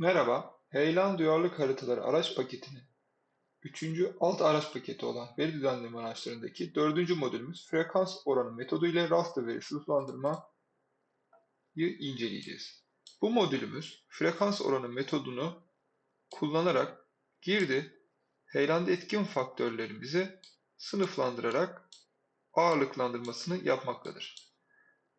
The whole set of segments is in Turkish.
Merhaba, Heyelan Duyarlılık Haritaları araç paketinin üçüncü alt araç paketi olan veri düzenleme araçlarındaki dördüncü modülümüz frekans oranı metodu ile raster veri sınıflandırmayı inceleyeceğiz. Bu modülümüz frekans oranı metodunu kullanarak girdi, heyelanda etkin faktörlerimizi sınıflandırarak ağırlıklandırmasını yapmaktadır.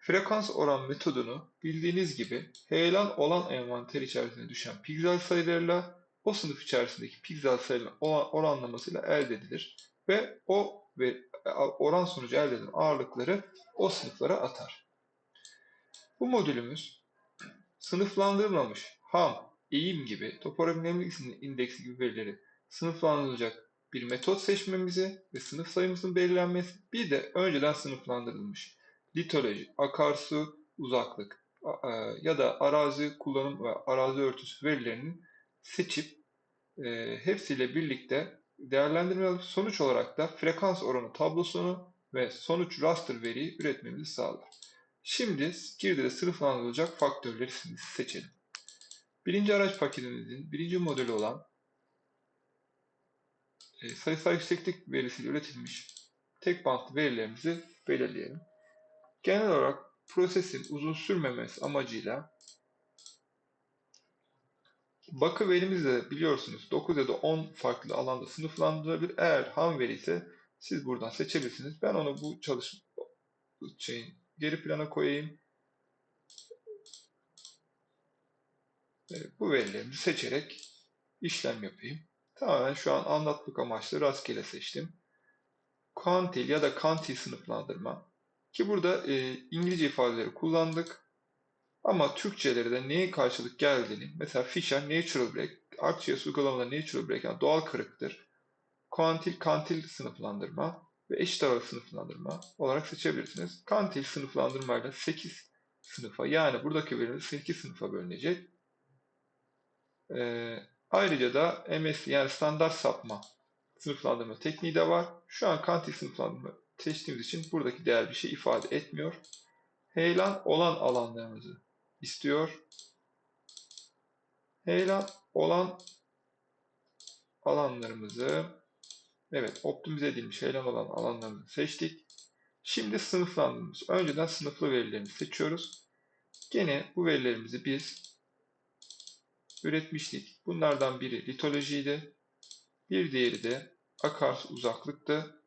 Frekans oran metodunu bildiğiniz gibi heyelan olan envanter içerisine düşen piksel sayılarıyla o sınıf içerisindeki piksel sayıların oranlamasıyla elde edilir ve o ve oran sonucu elde edilen ağırlıkları o sınıflara atar. Bu modülümüz sınıflandırılmamış ham, eğim gibi topografik indeksi gibi verileri sınıflandırılacak bir metot seçmemizi ve sınıf sayımızın belirlenmesi bir de önceden sınıflandırılmış litoloji, akarsu, uzaklık e, ya da arazi kullanım ve arazi örtüsü verilerinin seçip e, hepsiyle birlikte değerlendirme sonuç olarak da frekans oranı tablosunu ve sonuç raster veriyi üretmemizi sağlar. Şimdi girdide sınıflandırılacak faktörleri seçelim. Birinci araç paketimizin birinci modülü olan e, sayısal yükseklik verisiyle üretilmiş tek bantlı verilerimizi belirleyelim. Genel olarak prosesin uzun sürmemesi amacıyla bakı verimizi de biliyorsunuz 9 ya da 10 farklı alanda sınıflandırabilir. Eğer ham veri ise siz buradan seçebilirsiniz. Ben onu bu çalışma şeyin geri plana koyayım. Bu verilerimi seçerek işlem yapayım. Tamamen şu an anlatmak amaçlı rastgele seçtim. Quantil ya da kantil sınıflandırma ki burada e, İngilizce ifadeleri kullandık. Ama Türkçeleri de neye karşılık geldiğini, mesela Fisher Natural Break, ArcGIS uygulamada Natural Break yani doğal kırıktır. Kuantil, kantil sınıflandırma ve eşit ağırlık sınıflandırma olarak seçebilirsiniz. Kantil sınıflandırmayla 8 sınıfa yani buradaki veriler 8 sınıfa bölünecek. Ee, ayrıca da MS yani standart sapma sınıflandırma tekniği de var. Şu an kantil sınıflandırma seçtiğimiz için buradaki değer bir şey ifade etmiyor. Heyelan olan alanlarımızı istiyor. Heyelan olan alanlarımızı evet optimize edilmiş heyelan olan alanlarımızı seçtik. Şimdi sınıflandırmamız. Önceden sınıflı verilerimizi seçiyoruz. Gene bu verilerimizi biz üretmiştik. Bunlardan biri litolojiydi. Bir diğeri de akarsu uzaklıktı.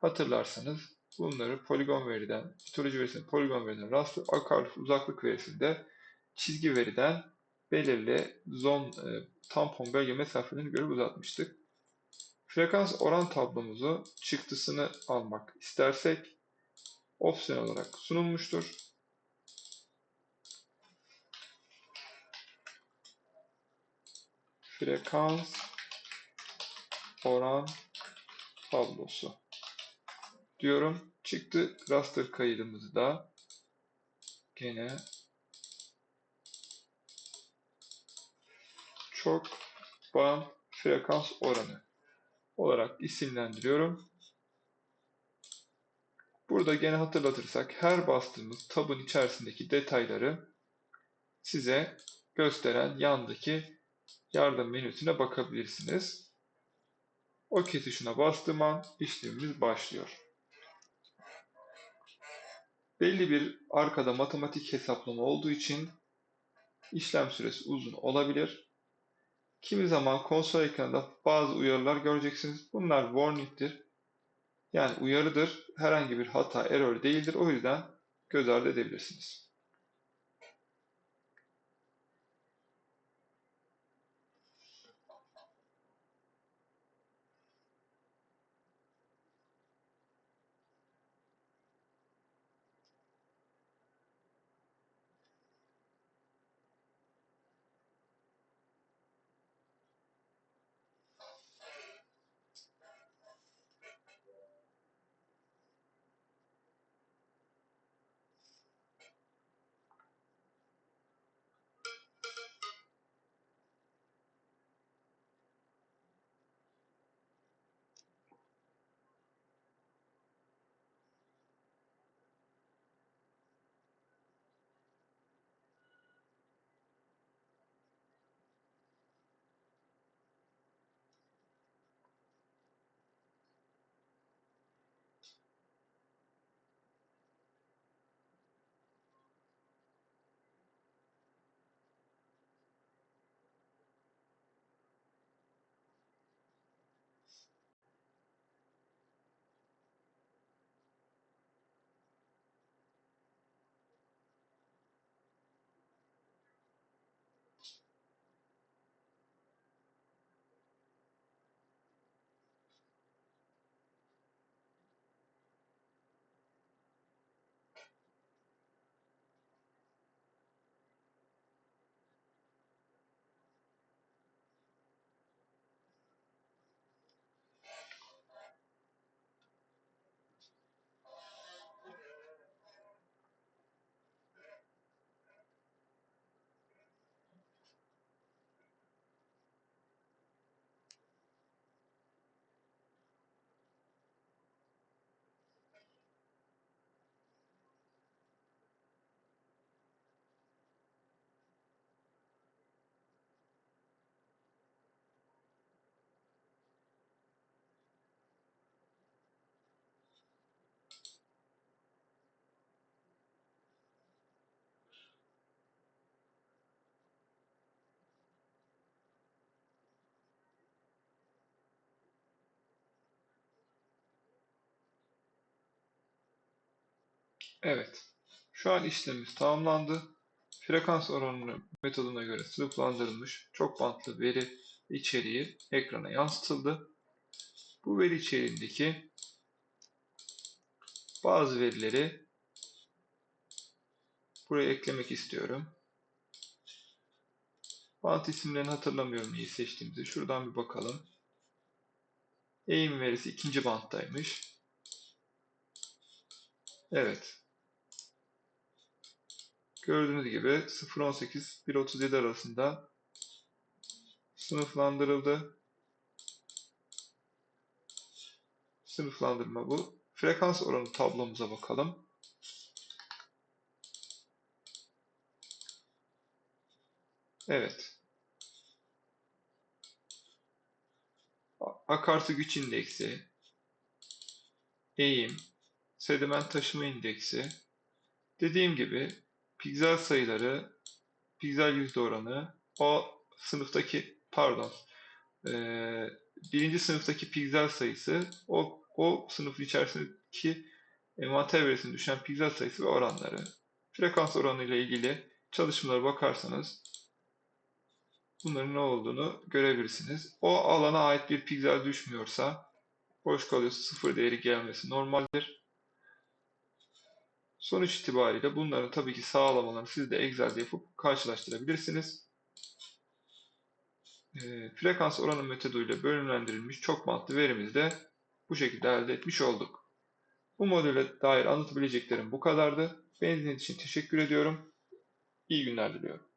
Hatırlarsanız bunları poligon veriden, histoloji verisinde poligon veriden raster, akar uzaklık verisinde çizgi veriden belirli zon e, tampon bölge mesafelerini göre uzatmıştık. Frekans oran tablomuzu çıktısını almak istersek opsiyon olarak sunulmuştur. Frekans oran tablosu diyorum. Çıktı raster kaydımızı da gene çok band frekans oranı olarak isimlendiriyorum. Burada gene hatırlatırsak her bastığımız tabın içerisindeki detayları size gösteren yandaki yardım menüsüne bakabilirsiniz. OK tuşuna bastığım an işlemimiz başlıyor. Belli bir arkada matematik hesaplama olduğu için işlem süresi uzun olabilir. Kimi zaman konsol ekranında bazı uyarılar göreceksiniz. Bunlar warning'tir. Yani uyarıdır. Herhangi bir hata, error değildir. O yüzden göz ardı edebilirsiniz. Evet. Şu an işlemimiz tamamlandı. Frekans oranı metoduna göre sınıflandırılmış çok bantlı veri içeriği ekrana yansıtıldı. Bu veri içeriğindeki bazı verileri buraya eklemek istiyorum. Bant isimlerini hatırlamıyorum neyi seçtiğimizi. Şuradan bir bakalım. Eğim verisi ikinci banttaymış. Evet. Gördüğünüz gibi 0.18-1.37 arasında sınıflandırıldı. Sınıflandırma bu. Frekans oranı tablomuza bakalım. Evet. Akarsu güç indeksi, eğim, sediment taşıma indeksi. Dediğim gibi piksel sayıları, piksel yüzde oranı, o sınıftaki pardon, eee, birinci sınıftaki piksel sayısı, o, o sınıfın içerisindeki envanter verisine düşen piksel sayısı ve oranları. Frekans oranı ile ilgili çalışmalara bakarsanız bunların ne olduğunu görebilirsiniz. O alana ait bir piksel düşmüyorsa, boş kalıyorsa sıfır değeri gelmesi normaldir. Sonuç itibariyle bunların tabii ki sağlamalarını siz de Excel'de yapıp karşılaştırabilirsiniz. E, frekans oranı metoduyla bölümlendirilmiş çok bantlı verimizi de bu şekilde elde etmiş olduk. Bu modüle dair anlatabileceklerim bu kadardı. Beni için teşekkür ediyorum. İyi günler diliyorum.